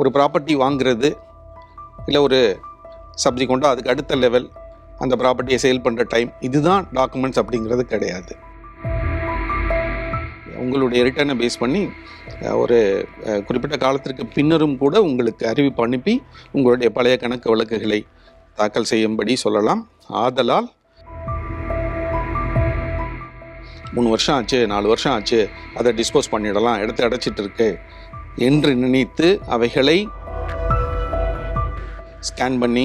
ஒரு ப்ராப்பர்ட்டி வாங்குறது இல்லை ஒரு சப்ஜி கொண்டு அதுக்கு அடுத்த லெவல் அந்த ப்ராப்பர்ட்டியை சேல் பண்ணுற டைம் இதுதான் டாக்குமெண்ட்ஸ் அப்படிங்கிறது கிடையாது. உங்களுடைய ரிட்டர்னை பேஸ் பண்ணி ஒரு குறிப்பிட்ட காலத்திற்கு பின்னரும் கூட உங்களுக்கு அறிவிப்பு அனுப்பி உங்களுடைய பழைய கணக்கு வழக்குகளை தாக்கல் செய்யும்படி சொல்லலாம். ஆதலால் மூணு வருஷம் ஆச்சு நாலு வருஷம் ஆச்சு அதை டிஸ்போஸ் பண்ணிடலாம் இடத்த அடைச்சிட்டு இருக்கு. என்று நினைத்து அவைகளை ஸ்கேன் பண்ணி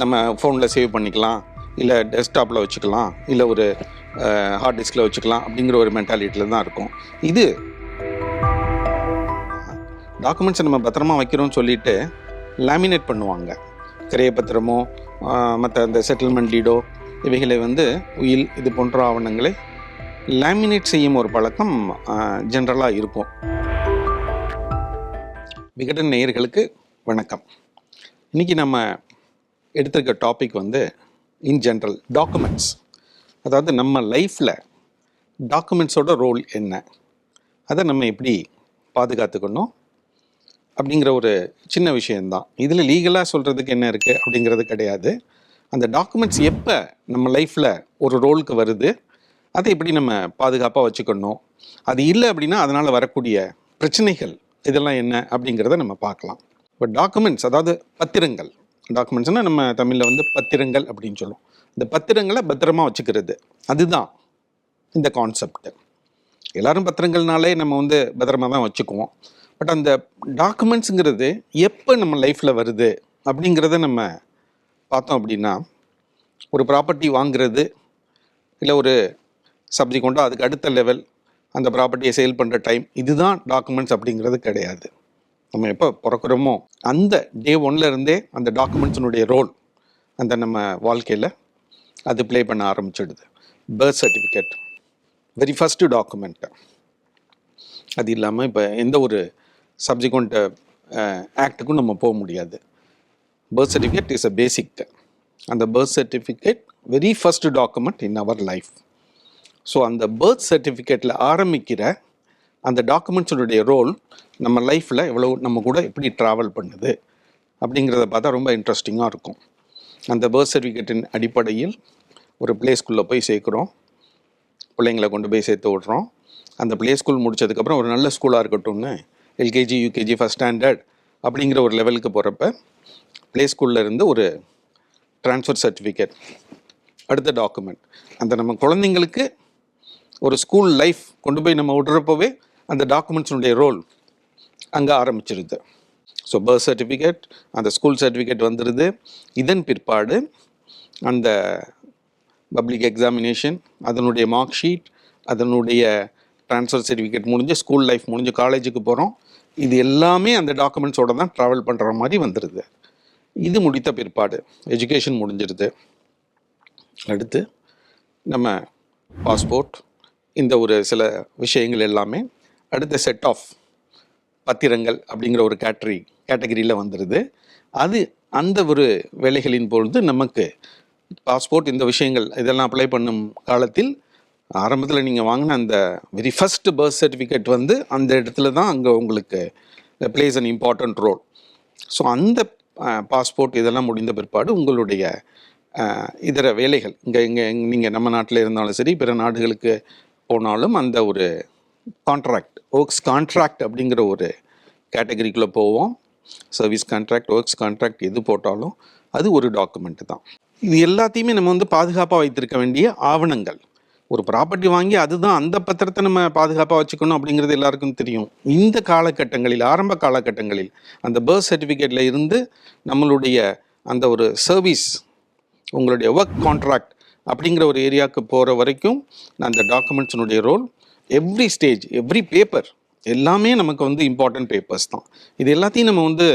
நம்ம ஃபோனில் சேவ் பண்ணிக்கலாம். இல்லை டெஸ்க்டாப்பில் வச்சுக்கலாம். இல்லை ஒரு ஹார்ட் டிஸ்கில் வச்சுக்கலாம் அப்படிங்கிற ஒரு மென்டாலிட்டியில் தான் இருக்கும். இது டாக்குமெண்ட்ஸை நம்ம பத்திரமா வைக்கிறோம்னு சொல்லிட்டு லேமினேட் பண்ணுவாங்க. கிரைய பத்திரமோ மற்ற அந்த செட்டில்மெண்ட் டீடோ இவைகளை வந்து உயில் இது போன்ற ஆவணங்களை லேமினேட் செய்யும் ஒரு பழக்கம் ஜென்ரலாக இருக்கும். விகடன் நேயர்களுக்கு வணக்கம். இன்னைக்கு நம்ம எடுத்திருக்க டாபிக் வந்து இன் ஜென்ரல் டாக்குமெண்ட்ஸ் அதாவது நம்ம லைஃப்பில் டாக்குமெண்ட்ஸோட ரோல் என்ன? அதை நம்ம எப்படி பாதுகாத்துக்கணும்? அப்படிங்கிற ஒரு சின்ன விஷயந்தான் இதில் லீகலாக சொல்கிறதுக்கு என்ன இருக்குது அப்படிங்கிறது கிடையாது. அந்த டாக்குமெண்ட்ஸ் எப்போ நம்ம லைஃப்பில் ஒரு ரோலுக்கு வருது? அதை எப்படி நம்ம பாதுகாப்பாக வச்சுக்கணும்? அது இல்லை அப்படின்னா அதனால் வரக்கூடிய பிரச்சனைகள் இதெல்லாம் என்ன அப்படிங்கிறத நம்ம பார்க்கலாம். இப்போ டாக்குமெண்ட்ஸ் அதாவது பத்திரங்கள். டாக்குமெண்ட்ஸ்னால் நம்ம தமிழில் வந்து பத்திரங்கள் அப்படின்னு சொல்லுவோம். இந்த பத்திரங்களை பத்திரமா வச்சுக்கிறது. அதுதான் இந்த கான்செப்ட் எல்லாரும் பத்திரங்கள்னாலே நம்ம வந்து பத்திரமா தான் வச்சுக்குவோம். பட் அந்த டாக்குமெண்ட்ஸுங்கிறது எப்போ நம்ம லைஃப்பில் வருது அப்படிங்கிறத நம்ம பார்த்தோம் அப்படின்னா ஒரு ப்ராப்பர்ட்டி வாங்குறது இல்லை ஒரு சப்ஜி கொண்டு அதுக்கு அடுத்த லெவல் அந்த ப்ராப்பர்ட்டியை சேல் பண்ணுற டைம் இதுதான் டாக்குமெண்ட்ஸ் அப்படிங்கிறது கிடையாது. நம்ம எப்போ பிறக்கிறோமோ அந்த டே ஒன்ல இருந்தே அந்த டாக்குமெண்ட்ஸினுடைய ரோல் அந்த நம்ம வாழ்க்கையில் அது ப்ளே பண்ண ஆரம்பிச்சிடுது. Birth certificate very first document அது இல்லாமல் இப்போ எந்த ஒரு சப்ஜிக்வெண்ட் ஆக்டுக்கும் நம்ம போக முடியாது. Birth certificate is a basic அந்த birth certificate very first document in our life so அந்த பர்த் சர்டிஃபிகேட்டில் ஆரம்பிக்கிற அந்த டாக்குமெண்ட்ஸுடைய ரோல் நம்ம லைஃப்பில் எவ்வளோ நம்ம கூட எப்படி ட்ராவல் பண்ணுது அப்படிங்கிறத பார்த்தா ரொம்ப இன்ட்ரெஸ்டிங்காக இருக்கும். அந்த பர்த் சர்டிஃபிகேட்டின் அடிப்படையில் ஒரு பிளேஸ்குள்ளே போய் சேர்க்குறோம். பிள்ளைங்களை கொண்டு போய் சேர்த்து விட்றோம். அந்த ப்ளே ஸ்கூல் முடிச்சதுக்கப்புறம் ஒரு நல்ல ஸ்கூலாக இருக்கட்டும்னு எல்கேஜி யூகேஜி ஃபஸ்ட் ஸ்டாண்டர்ட் அப்படிங்கிற ஒரு லெவலுக்கு போகிறப்ப ப்ளே ஸ்கூலில் இருந்து ஒரு ட்ரான்ஸ்ஃபர் சர்டிஃபிகேட் அடுத்த டாக்குமெண்ட் அந்த நம்ம குழந்தைங்களுக்கு ஒரு ஸ்கூல் லைஃப் கொண்டு போய் நம்ம விடுறப்பவே அந்த டாக்குமெண்ட்ஸினுடைய ரோல் அங்கே ஆரம்பிச்சிருது. ஸோ பர்த் சர்டிஃபிகேட் அந்த ஸ்கூல் சர்டிஃபிகேட் வந்துடுது இதன் பிற்பாடு அந்த பப்ளிக் எக்ஸாமினேஷன் அதனுடைய மார்க் ஷீட் அதனுடைய ட்ரான்ஸ்ஃபர் சர்டிஃபிகேட் முடிஞ்சு ஸ்கூல் லைஃப் முடிஞ்சு காலேஜுக்கு போகிறோம் இது எல்லாமே அந்த டாக்குமெண்ட்ஸோட தான் ட்ராவல் பண்ணுற மாதிரி வந்துடுது இது முடித்த பிற்பாடு எஜுகேஷன் முடிஞ்சிருது. அடுத்து நம்ம பாஸ்போர்ட் இந்த ஒரு சில விஷயங்கள் எல்லாமே அடுத்த செட் ஆஃப் பத்திரங்கள் அப்படிங்கிற ஒரு கேட்டரி கேட்டகரியில் வந்துடுது அது அந்த ஒரு வேலைகளின் பொழுது நமக்கு பாஸ்போர்ட் இந்த விஷயங்கள் இதெல்லாம் அப்ளை பண்ணும் காலத்தில் ஆரம்பத்தில் நீங்கள் வாங்கின அந்த வெரி ஃபஸ்ட்டு பர்த் சர்டிஃபிகேட் வந்து அந்த இடத்துல தான் அங்கே உங்களுக்கு plays an important role so அந்த பாஸ்போர்ட் இதெல்லாம் முடிந்த பிற்பாடு உங்களுடைய இதர வேலைகள் இங்கே இங்கே நீங்கள் நம்ம நாட்டில் இருந்தாலும் சரி பிற நாடுகளுக்கு போனாலும் அந்த ஒரு கான்ட்ராக்ட் ஒர்க்ஸ் கான்ட்ராக்ட் அப்படிங்கிற ஒரு கேட்டகரிக்குள்ளே போவோம். சர்வீஸ் கான்ட்ராக்ட் ஒர்க்ஸ் கான்ட்ராக்ட் எது போட்டாலும் அது ஒரு டாக்குமெண்ட் தான். இது எல்லாத்தையுமே நம்ம வந்து பாதுகாப்பாக வைத்திருக்க வேண்டிய ஆவணங்கள். ஒரு ப்ராப்பர்ட்டி வாங்கி அதுதான் அந்த பத்திரத்தை நம்ம பாதுகாப்பாக வச்சுக்கணும் அப்படிங்கிறது எல்லாருக்கும் தெரியும். இந்த காலகட்டங்களில் ஆரம்ப காலகட்டங்களில் அந்த பர்த் சர்டிஃபிகேட்டில் இருந்து நம்மளுடைய அந்த ஒரு சர்வீஸ் உங்களுடைய ஒர்க் கான்ட்ராக்ட் அப்படிங்கிற ஒரு ஏரியாவுக்கு போகிற வரைக்கும் அந்த டாக்குமெண்ட்ஸினுடைய role every stage every paper எல்லாமே நமக்கு வந்து இம்பார்ட்டன்ட் பேப்பர்ஸ் தான். இது எல்லாத்தையும் நம்ம வந்து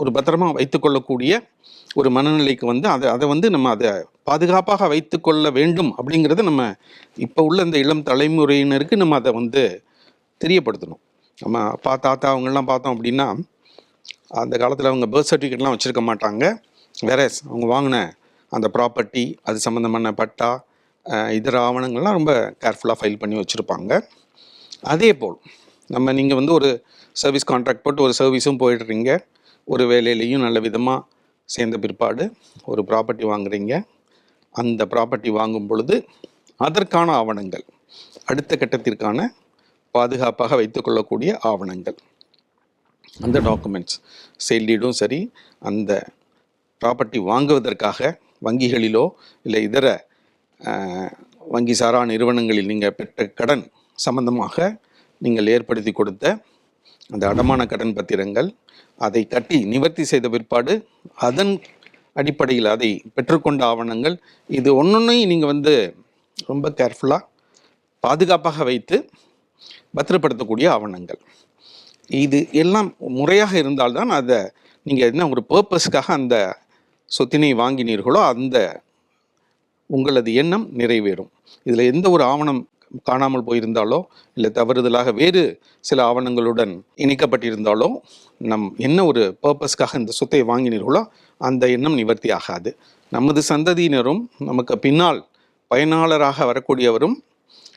ஒரு பத்திரமா வைத்துக்கொள்ளக்கூடிய ஒரு மனநிலைக்கு வந்து அதை அதை வந்து நம்ம அதை பாதுகாப்பாக வைத்துக்கொள்ள வேண்டும் அப்படிங்கிறத நம்ம இப்போ உள்ள இந்த இளம் தலைமுறையினருக்கு நம்ம அதை வந்து தெரியப்படுத்தணும். நம்ம அப்பா தாத்தா அவங்கெல்லாம் பார்த்தோம் அப்படின்னா அந்த காலத்தில் அவங்க பர்த் சர்டிஃபிகேட்லாம் வச்சுருக்க மாட்டாங்க. வேற அவங்க வாங்கின அந்த ப்ராப்பர்ட்டி அது சம்மந்தமான பட்டா இதர ஆவணங்கள்லாம் ரொம்ப கேர்ஃபுல்லாக ஃபைல் பண்ணி வச்சுருப்பாங்க. அதே போல் நம்ம நீங்கள் வந்து ஒரு சர்வீஸ் கான்ட்ராக்ட் போட்டு ஒரு சர்வீஸும் போயிடுறீங்க. ஒரு வேலையிலையும் நல்ல விதமாக சேர்ந்த பிற்பாடு ஒரு ப்ராப்பர்ட்டி வாங்குறீங்க. அந்த ப்ராப்பர்ட்டி வாங்கும் பொழுது அதற்கான ஆவணங்கள் அடுத்த கட்டத்திற்கான பாதுகாப்பாக வைத்துக்கொள்ளக்கூடிய ஆவணங்கள். அந்த டாக்குமெண்ட்ஸ் செல்லிடும் சரி அந்த ப்ராப்பர்ட்டி வாங்குவதற்காக வங்கிகளிலோ இல்லை இதர வங்கி சாரா நிறுவனங்களில் நீங்கள் பெற்ற கடன் சம்பந்தமாக நீங்கள் ஏற்படுத்தி கொடுத்த அந்த அடமான கடன் பத்திரங்கள் அதை கட்டி நிவர்த்தி செய்த பிற்பாடு அதன் அடிப்படையில் அதை பெற்றுக்கொண்ட ஆவணங்கள் இது ஒன்றொன்றையும் நீங்கள் வந்து ரொம்ப கேர்ஃபுல்லாக பாதுகாப்பாக வைத்து பத்திரப்படுத்தக்கூடிய ஆவணங்கள். இது எல்லாம் முறையாக இருந்தால்தான் அதை நீங்கள் என்ன ஒரு பர்பஸ்க்காக அந்த சொத்தினை வாங்கினீர்களோ அந்த உங்களது எண்ணம் நிறைவேறும். இதில் எந்த ஒரு ஆவணம் காணாமல் போயிருந்தாலோ இல்லை தவறுதலாக வேறு சில ஆவணங்களுடன் இணைக்கப்பட்டிருந்தாலோ நம் என்ன ஒரு பர்பஸ்க்காக இந்த சொத்தை வாங்கினீர்களோ அந்த எண்ணம் நிவர்த்தி ஆகாது நமது சந்ததியினரும் நமக்கு பின்னால் பயனாளராக வரக்கூடியவரும்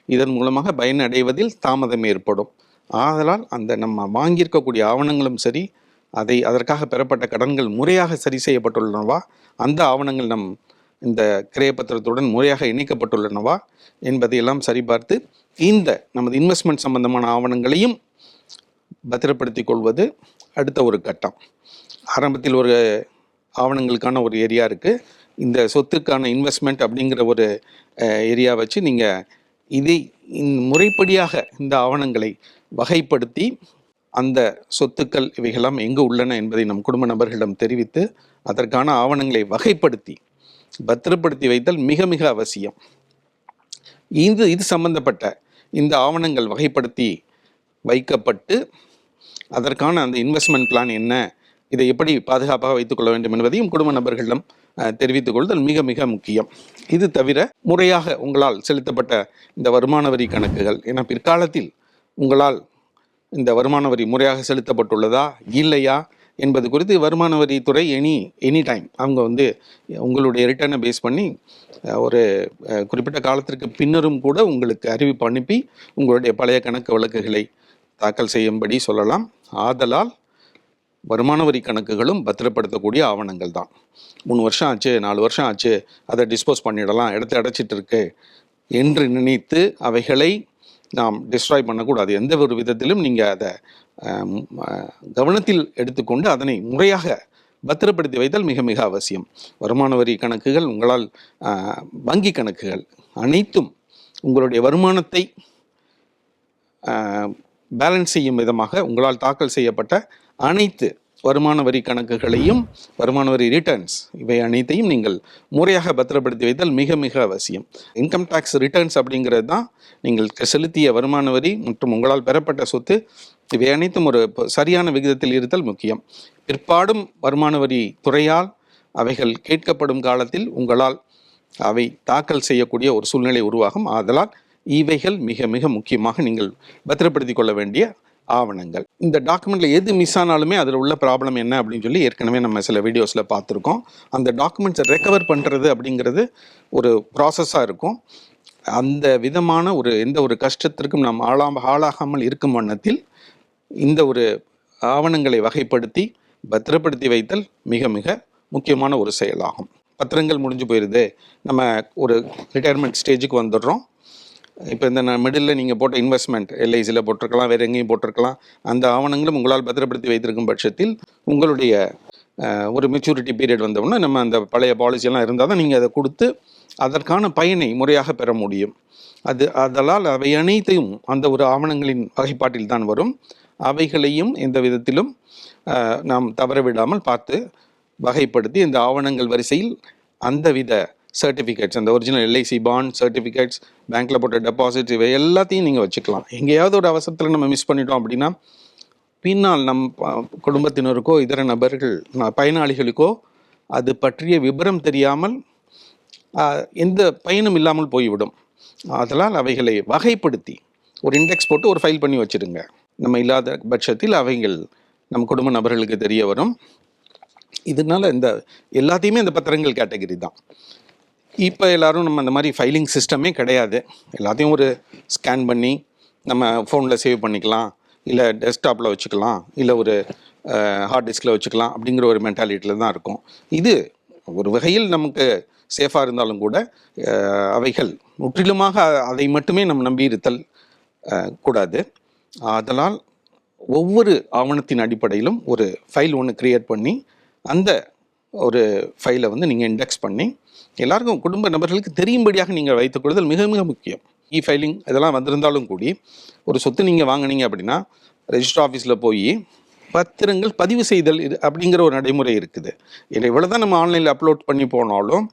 இதன் மூலமாக பயனடைவதில் தாமதம் ஏற்படும். ஆதலால் அந்த நம்ம வாங்கியிருக்கக்கூடிய ஆவணங்களும் சரி அதை அதற்காக பெறப்பட்ட கடன்கள் முறையாக சரி செய்யப்பட்டுள்ளனவா? அந்த ஆவணங்கள் நம் இந்த கிரயப்பத்திரத்துடன் முறையாக இணைக்கப்பட்டுள்ளனவா என்பதையெல்லாம் சரிபார்த்து இந்த நமது இன்வெஸ்ட்மெண்ட் சம்பந்தமான ஆவணங்களையும் பத்திரப்படுத்திக் கொள்வது அடுத்த ஒரு கட்டம். ஆரம்பத்தில் ஒரு ஆவணங்களுக்கான ஒரு ஏரியா இருக்குது இந்த சொத்துக்கான இன்வெஸ்ட்மெண்ட் அப்படிங்கிற ஒரு ஏரியா வச்சு நீங்கள் இதை இந்த முறைப்படியாக இந்த ஆவணங்களை வகைப்படுத்தி அந்த சொத்துக்கள் இவைகளெல்லாம் எங்கு உள்ளன என்பதை நம் குடும்ப நபர்களிடம் தெரிவித்து அதற்கான ஆவணங்களை வகைப்படுத்தி பத்திரப்படுத்தி வைத்தல் மிக மிக அவசியம். இது இது சம்பந்தப்பட்ட இந்த ஆவணங்கள் வகைப்படுத்தி வைக்கப்பட்டு அதற்கான அந்த இன்வெஸ்ட்மெண்ட் பிளான் என்ன இதை எப்படி பாதுகாப்பாக வைத்துக்கொள்ள வேண்டும் என்பதையும் குடும்ப நபர்களிடம் தெரிவித்துக் கொள்தல் மிக மிக முக்கியம். இது தவிர முறையாக உங்களால் செலுத்தப்பட்ட இந்த வருமான வரி கணக்குகள் ஏன்னா பிற்காலத்தில் உங்களால் இந்த வருமான வரி முறையாக செலுத்தப்பட்டுள்ளதா? இல்லையா? என்பது குறித்து வருமான வரித்துறை எனி எனி டைம் அவங்க வந்து உங்களுடைய ரிட்டர்னை பேஸ் பண்ணி ஒரு குறிப்பிட்ட காலத்திற்கு பின்னரும் கூட உங்களுக்கு அறிவிப்பு அனுப்பி உங்களுடைய பழைய கணக்கு வழக்குகளை தாக்கல் செய்யும்படி சொல்லலாம். ஆதலால் வருமான வரி கணக்குகளும் பத்திரப்படுத்தக்கூடிய ஆவணங்கள் தான். மூணு வருஷம் ஆச்சு நாலு வருஷம் ஆச்சு அதை டிஸ்போஸ் பண்ணிடலாம் இடத்த அடைச்சிட்டு இருக்கு என்று நினைத்து அவைகளை நாம் டிஸ்ட்ராய் பண்ணக்கூடாது. எந்த ஒரு விதத்திலும் நீங்கள் அதை கவனத்தில் எடுத்துக்கொண்டு அதனை முறையாக பத்திரப்படுத்தி வைத்தல் மிக மிக அவசியம். வருமான வரி கணக்குகள் உங்களால் வங்கி கணக்குகள் அனைத்தும் உங்களுடைய வருமானத்தை பேலன்ஸ் செய்யும் விதமாக உங்களால் தாக்கல் செய்யப்பட்ட அனைத்து வருமான வரி கணக்குகளையும் வருமான வரி ரிட்டர்ன்ஸ் இவை அனைத்தையும் நீங்கள் முறையாக பத்திரப்படுத்தி வைத்தல் மிக மிக அவசியம். இன்கம் டேக்ஸ் ரிட்டர்ன்ஸ் அப்படிங்கிறது தான் நீங்கள் செலுத்திய வருமான வரி மற்றும் உங்களால் பெறப்பட்ட சொத்து. இவை அனைத்தும் ஒரு சரியான விகிதத்தில் இருத்தல் முக்கியம். பிற்பாடும் வருமான வரி துறையால் அவைகள் கேட்கப்படும் காலத்தில் உங்களால் அவை தாக்கல் செய்யக்கூடிய ஒரு சூழ்நிலை உருவாகும். ஆதலால் இவைகள் மிக மிக முக்கியமாக நீங்கள் பத்திரப்படுத்திக் கொள்ள வேண்டிய ஆவணங்கள். இந்த டாக்குமெண்ட்ல எது மிஸ் ஆனாலுமே அதில் உள்ள ப்ராப்ளம் என்ன அப்படின்னு சொல்லி ஏற்கனவே நம்ம சில வீடியோஸில் பார்த்துருக்கோம். அந்த டாக்குமெண்ட்ஸை ரெக்கவர் பண்ணுறது அப்படிங்கிறது ஒரு ப்ராசஸாக இருக்கும். அந்த விதமான ஒரு எந்த ஒரு கஷ்டத்திற்கும் நாம் ஆளாம ஆளாகாமல் இருக்கும் வண்ணத்தில் இந்த ஒரு ஆவணங்களை வகைப்படுத்தி பத்திரப்படுத்தி வைத்தல் மிக மிக முக்கியமான ஒரு செயலாகும். பத்திரங்கள் முடிஞ்சு போயிடுது நம்ம ஒரு ரிட்டையர்மெண்ட் ஸ்டேஜுக்கு வந்துடுறோம். இப்போ இந்த மிடில் நீங்கள் போட்ட இன்வெஸ்ட்மெண்ட் எல்ஐசியில் போட்டிருக்கலாம் வேறு எங்கேயும் போட்டிருக்கலாம் அந்த ஆவணங்களும் உங்களால் பத்திரப்படுத்தி வைத்திருக்கும் பட்சத்தில் உங்களுடைய ஒரு மெச்சூரிட்டி பீரியட் வந்தவுடனே நம்ம அந்த பழைய பாலிசியெல்லாம் இருந்தால் தான் நீங்கள் அதை கொடுத்து அதற்கான பயனை முறையாக பெற முடியும். அது அதனால் அவை அனைத்தையும் அந்த ஒரு ஆவணங்களின் வகைப்பாட்டில் தான் வரும். அவைகளையும் எந்த விதத்திலும் நாம் தவறவிடாமல் பார்த்து வகைப்படுத்தி இந்த ஆவணங்கள் வரிசையில் அந்தவித சர்டிஃபிகேட்ஸ் அந்த ஒரிஜினல் எல்ஐசி பாண்ட் சர்டிஃபிகேட்ஸ் பேங்க்கில் போட்ட டெபாசிட் இவை எல்லாத்தையும் நீங்கள் வச்சுக்கலாம். எங்கேயாவது ஒரு அவசரத்தில் நம்ம மிஸ் பண்ணிட்டோம் அப்படின்னா பின்னால் நம் குடும்பத்தினருக்கோ இதர நபர்கள் ந- பயனாளிகளுக்கோ அது பற்றிய விபரம் தெரியாமல் எந்த பயனும் இல்லாமல் போய்விடும். அதனால் அவைகளை வகைப்படுத்தி ஒரு இண்டெக்ஸ் போட்டு ஒரு ஃபைல் பண்ணி வச்சிடுங்க நம்ம இல்லாத பட்சத்தில் அவைகள் நம் குடும்ப நபர்களுக்கு தெரிய வரும். இதனால இந்த எல்லாத்தையுமே இந்த பத்திரங்கள் கேட்டகரி தான். இப்போ எல்லாரும் நம்ம அந்த மாதிரி ஃபைலிங் சிஸ்டமே கிடையாது. எல்லாத்தையும் ஒரு ஸ்கேன் பண்ணி நம்ம ஃபோனில் சேவ் பண்ணிக்கலாம். இல்லை டெஸ்க்டாப்பில் வச்சுக்கலாம். இல்லை ஒரு ஹார்ட் டிஸ்கில் வச்சுக்கலாம் அப்படிங்கிற ஒரு மென்டாலிட்டியில் தான் இருக்கும். இது ஒரு வகையில் நமக்கு சேஃபாக இருந்தாலும் கூட அவைகள் முற்றிலுமாக அதை மட்டுமே நம்ம நம்பி இருத்தல் கூடாது. அதனால் ஒவ்வொரு ஆவணத்தின் அடிப்படையிலும் ஒரு ஃபைல் ஒன்று க்ரியேட் பண்ணி அந்த ஒரு ஃபைலை வந்து நீங்கள் இண்டெக்ஸ் பண்ணி எல்லாருக்கும் குடும்ப நபர்களுக்கு தெரியும்படியாக நீங்கள் வைத்துக் கொள்ளுதல் மிக மிக முக்கியம். இ ஃபைலிங் இதெல்லாம் வந்திருந்தாலும் கூடி ஒரு சொத்து நீங்கள் வாங்குனீங்க அப்படின்னா ரெஜிஸ்டர் ஆஃபீஸில் போய் பத்திரங்கள் பதிவு செய்தல் இது அப்படிங்கிற ஒரு நடைமுறை இருக்குது. இதை இவ்வளோ தான் நம்ம ஆன்லைனில் அப்லோட் பண்ணி போனாலும்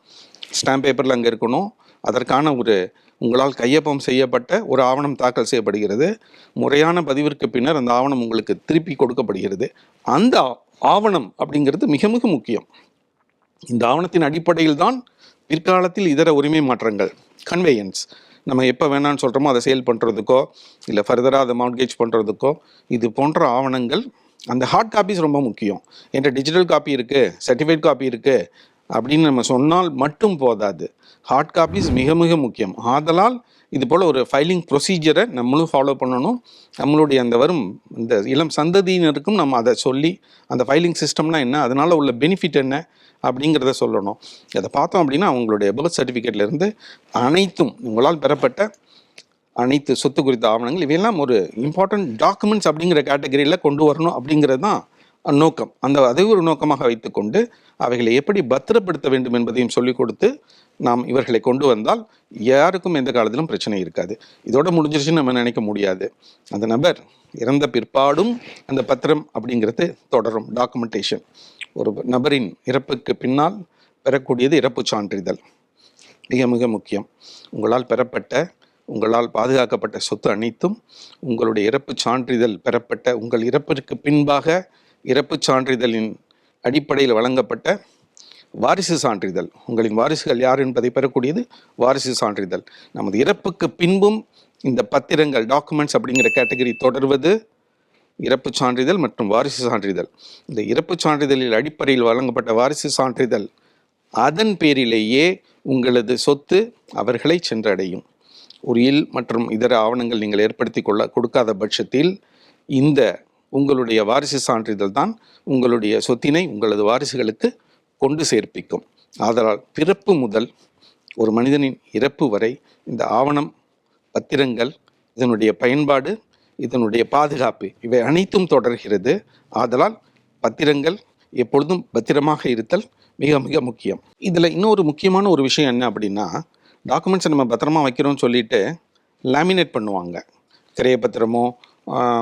ஸ்டாம்ப் பேப்பரில் அங்கே இருக்கணும். அதற்கான ஒரு உங்களால் கையொப்பம் செய்யப்பட்ட ஒரு ஆவணம் தாக்கல் செய்யப்படுகிறது. முறையான பதிவிற்கு பின்னர் அந்த ஆவணம் உங்களுக்கு திருப்பி கொடுக்கப்படுகிறது. அந்த ஆவணம் அப்படிங்கிறது மிக மிக முக்கியம். இந்த ஆவணத்தின் அடிப்படையில் தான் பிற்காலத்தில் இதர உரிமை மாற்றங்கள் கன்வேயன்ஸ் நம்ம எப்போ வேணான்னு சொல்கிறோமோ அதை சேல் பண்ணுறதுக்கோ இல்லை ஃபர்தராக அதை மார்ட்கேஜ் பண்ணுறதுக்கோ இது போன்ற ஆவணங்கள் அந்த ஹார்ட் காப்பீஸ் ரொம்ப முக்கியம். என்கிட்ட டிஜிட்டல் காப்பி இருக்குது சர்டிஃபைட் காப்பி இருக்குது அப்படின்னு நம்ம சொன்னால் மட்டும் போதாது. ஹார்ட் காப்பீஸ் மிக மிக முக்கியம். ஆதலால் இது போல் ஒரு ஃபைலிங் ப்ரொசீஜரை நம்மளும் ஃபாலோ பண்ணணும். நம்மளுடைய அந்த வரும் இந்த இளம் சந்ததியினருக்கும் நம்ம அதை சொல்லி அந்த ஃபைலிங் சிஸ்டம்னா என்ன அதனால் உள்ள பெனிஃபிட் என்ன அப்படிங்கிறத சொல்லணும். அதை பார்த்தோம் அப்படின்னா அவங்களுடைய பர்த் சர்டிஃபிகேட்லேருந்து அனைத்தும் உங்களால் பெறப்பட்ட அனைத்து சொத்து குறித்த ஆவணங்கள் இவையெல்லாம் ஒரு இம்பார்ட்டன்ட் டாக்குமெண்ட்ஸ் அப்படிங்கிற கேட்டகரியில் கொண்டு வரணும் அப்படிங்கிறது தான் நோக்கம். அந்த அதை ஒரு நோக்கமாக வைத்துக்கொண்டு அவைகளை எப்படி பத்திரப்படுத்த வேண்டும் என்பதையும் சொல்லிக் கொடுத்து நாம் இவர்களை கொண்டு வந்தால் யாருக்கும் எந்த காலத்திலும் பிரச்சனை இருக்காது. இதோட முடிஞ்சிருச்சுன்னு நம்ம நினைக்க முடியாது. அந்த நபர் இறந்த பிற்பாடும் அந்த பத்திரம் அப்படிங்கிறது தொடரும் டாக்குமெண்டேஷன் ஒரு நபரின் இறப்புக்கு பின்னால் பெறக்கூடியது இறப்பு சான்றிதழ். மிக மிக முக்கியம். உங்களால் பெறப்பட்ட உங்களால் பாதுகாக்கப்பட்ட சொத்து அனைத்தும் உங்களுடைய இறப்பு சான்றிதழ் பெறப்பட்ட உங்கள் இறப்பிற்கு பின்பாக இறப்பு சான்றிதழின் அடிப்படையில் வழங்கப்பட்ட வாரிசு சான்றிதழ். உங்களின் வாரிசுகள் யார் என்பதை பெறக்கூடியது வாரிசு சான்றிதழ். நமது இறப்புக்கு பின்பும் இந்த பத்திரங்கள் டாக்குமெண்ட்ஸ் அப்படிங்கிற கேட்டகரி தொடர்வது இறப்பு சான்றிதழ் மற்றும் வாரிசு சான்றிதழ். இந்த இறப்பு சான்றிதழில் அடிப்படையில் வழங்கப்பட்ட வாரிசு சான்றிதழ் அதன் பேரிலேயே உங்களது சொத்து அவர்களை சென்றடையும். உரியில் மற்றும் இதர ஆவணங்கள் நீங்கள் ஏற்படுத்தி கொள்ள கொடுக்காத பட்சத்தில் இந்த உங்களுடைய வாரிசு சான்றிதழ் தான் உங்களுடைய சொத்தினை உங்களது வாரிசுகளுக்கு கொண்டு சேர்ப்பிக்கும். ஆதலால் பிறப்பு முதல் ஒரு மனிதனின் இறப்பு வரை இந்த ஆவணம் பத்திரங்கள் இதனுடைய பயன்பாடு இதனுடைய பாதுகாப்பு இவை அனைத்தும் தொடர்கிறது. ஆதலால் பத்திரங்கள் எப்பொழுதும் பத்திரமாக இருத்தல் மிக மிக முக்கியம். இதில் இன்னொரு முக்கியமான ஒரு விஷயம் என்ன அப்படின்னா டாக்குமெண்ட்ஸை நம்ம பத்திரமா வைக்கிறோம்னு சொல்லிட்டு லேமினேட் பண்ணுவாங்க. கிரைய பத்திரமோ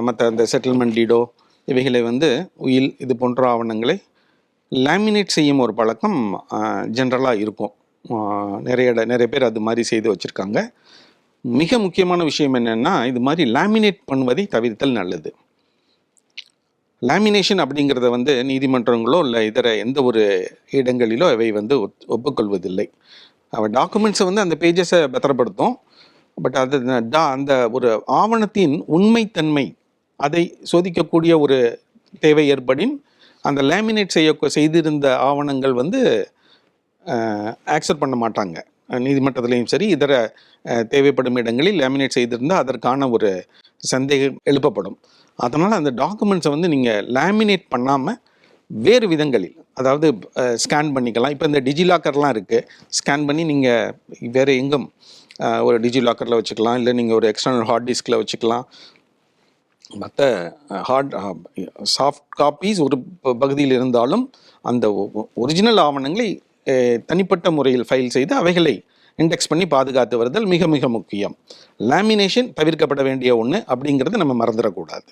மற்ற அந்த செட்டில்மெண்ட் டீடோ இவைகளை வந்து உயில் இது போன்ற ஆவணங்களை லேமினேட் செய்யும் ஒரு பழக்கம் ஜென்ரலாக இருக்கும். நிறைய இட- நிறைய பேர் அது மாதிரி செய்து வச்சுருக்காங்க. மிக முக்கியமான விஷயம் என்னென்னா இது மாதிரி லேமினேட் பண்ணுவதை தவிர்த்தல் நல்லது. லேமினேஷன் அப்படிங்கிறத வந்து நீதிமன்றங்களோ இல்லை இதர எந்த ஒரு இடங்களிலோ அவை வந்து ஒத்- ஒப்புக்கொள்வதில்லை. அவள் டாக்குமெண்ட்ஸை வந்து அந்த பேஜஸை பத்திரப்படுத்தும். பட் அது டா- அந்த ஒரு ஆவணத்தின் உண்மைத்தன்மை அதை சோதிக்கக்கூடிய ஒரு தேவை ஏற்படின் அந்த லேமினேட் செய்ய செய்திருந்த ஆவணங்கள் வந்து ஆக்செப்ட் பண்ண மாட்டாங்க. நீதிமன்றத்திலையும் சரி இதர தேவைப்படும் இடங்களில் லேமினேட் செய்திருந்தால் அதற்கான ஒரு சந்தேகம் எழுப்பப்படும். அதனால் அந்த டாக்குமெண்ட்ஸை வந்து நீங்கள் லேமினேட் பண்ணாமல் வேறு விதங்களில் அதாவது ஸ்கேன் பண்ணிக்கலாம். இப்போ இந்த டிஜிலாக்கர்லாம் இருக்குது ஸ்கேன் பண்ணி நீங்கள் வேறு எங்கும் ஒரு டிஜிலாக்கரில் வச்சுக்கலாம். இல்லை நீங்கள் ஒரு எக்ஸ்டர்னல் ஹார்ட் டிஸ்கில் வச்சுக்கலாம். மற்ற ஹார்ட் சாஃப்ட் காப்பீஸ் ஒரு பகுதியில் இருந்தாலும் அந்த ஒரிஜினல் ஆவணங்களை தனிப்பட்ட முறையில் ஃபைல் செய்து அவைகளை இண்டெக்ஸ் பண்ணி பாதுகாத்து வருதல் மிக மிக முக்கியம். லேமினேஷன் தவிர்க்கப்பட வேண்டிய ஒன்று அப்படிங்கிறத நம்ம மறந்துடக்கூடாது.